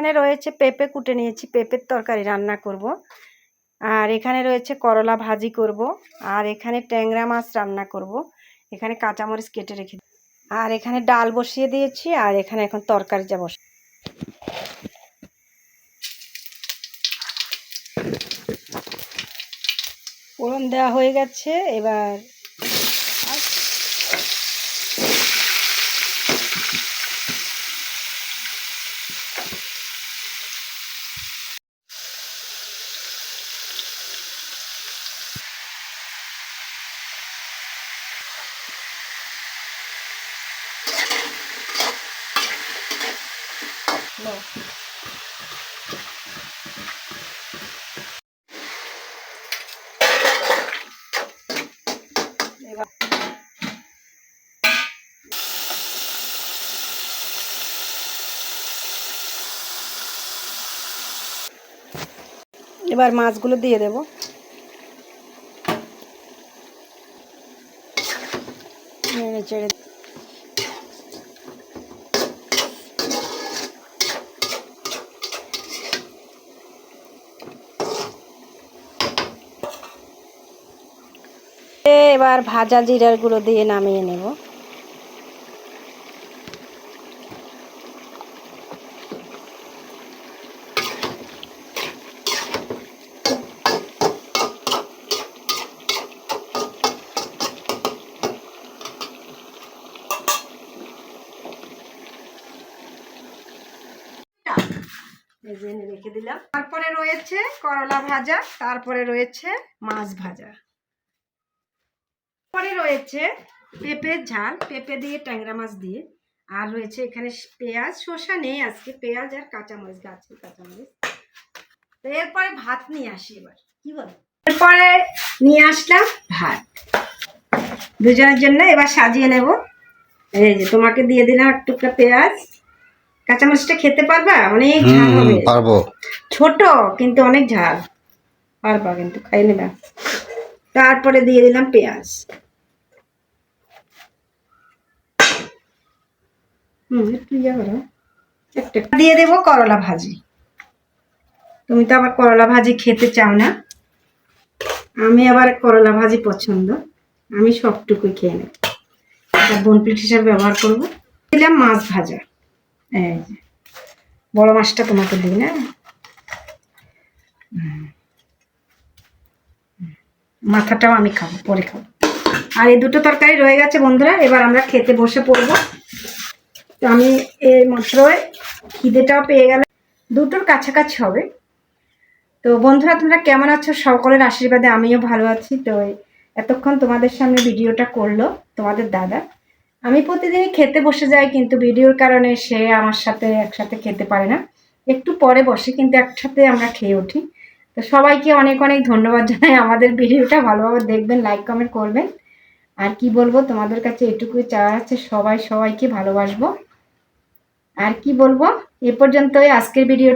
এখানে রয়েছে পেঁপে কুটে নিয়েছি, পেঁপের তরকারি রান্না করব। আর এখানে রয়েছে করলা ভাজি করব। আর এখানে ট্যাংরা মাছ রান্না করব। এখানে কাঁচামরিচ কেটে রেখে আর এখানে ডাল বসিয়ে দিয়েছি, আর এখানে এখন তরকারি যা বসে ফোড়ন দেওয়া হয়ে গেছে। এবার No. এবার মাছগুলো দিয়ে দেব চেড়ে এবার ভাজা জিরার গুঁড়ো দিয়ে নামিয়ে নেব। রেখে দিলাম। তারপরে রয়েছে করলা ভাজা, তারপরে রয়েছে মাছ ভাজা। রয়েছে পেঁপের ঝাল পেঁপে দিয়ে ট্যাংরা মাছ দিয়ে। আর রয়েছে এখানে পেঁয়াজ শসা নেই আজকে পেঁয়াজ আর কাঁচামরিচ গাছের কাঁচামরিচ। তো এরপরে ভাত নিয়ে আসি এবার। কি বল? এরপরে নিয়ে আসলাম ভাত। দুজনের জন্য এবার সাজিয়ে নেব। এই যে তোমাকে দিয়ে দিলাম এক টুকরা পেঁয়াজ। কাঁচামরিচটা খেতে পারবা? অনেক ঝাল হবে। পারব। ছোট কিন্তু অনেক ঝাল। পারবা কিন্তু খাই নেবা। তারপরে দিয়ে দিলাম পেঁয়াজ। হুম, একটু ইয়ে দিয়ে দেবো করলা ভাজি। তুমি তো আবার করলা ভাজি খেতে চাও না। আমি আবার করলা ভাজি পছন্দ। আমি সবটুকুই খেয়ে নেব। এটা বনপ্লেট হিসাবে ব্যবহার করব। দিলাম মাছ ভাজা। এই যে, বড় মাছটা তোমাকে দিই না? মাথাটাও আমি খাব, পরে খাব। আর এই দুটো তরকারি রয়ে গেছে বন্ধুরা, এবার আমরা খেতে বসে পড়ব। তো আমি এই মাত্র খিদেটাও পেয়ে গেল দুটোর কাছাকাছি হবে। তো বন্ধুরা, তোমরা কেমন আছো? সকলের আশীর্বাদে আমিও ভালো আছি। তো এতক্ষণ তোমাদের সামনে ভিডিওটা করল তোমাদের দাদা। আমি প্রতিদিনই খেতে বসে যাই, কিন্তু ভিডিওর কারণে সে আমার সাথে একসাথে খেতে পারে না। একটু পরে বসে, কিন্তু একসাথে আমরা খেয়ে উঠি। তো সবাইকে অনেক অনেক ধন্যবাদ জানাই আমাদের ভিডিওটা ভালোভাবে দেখবেন লাইক কমেন্ট করবেন। আর কি বলব, তোমাদের কাছে এটুকুই চাওয়া আছে, সবাই সবাইকে ভালোবাসবো। আর কি বলব? এ পর্যন্তই আজকের ভিডিও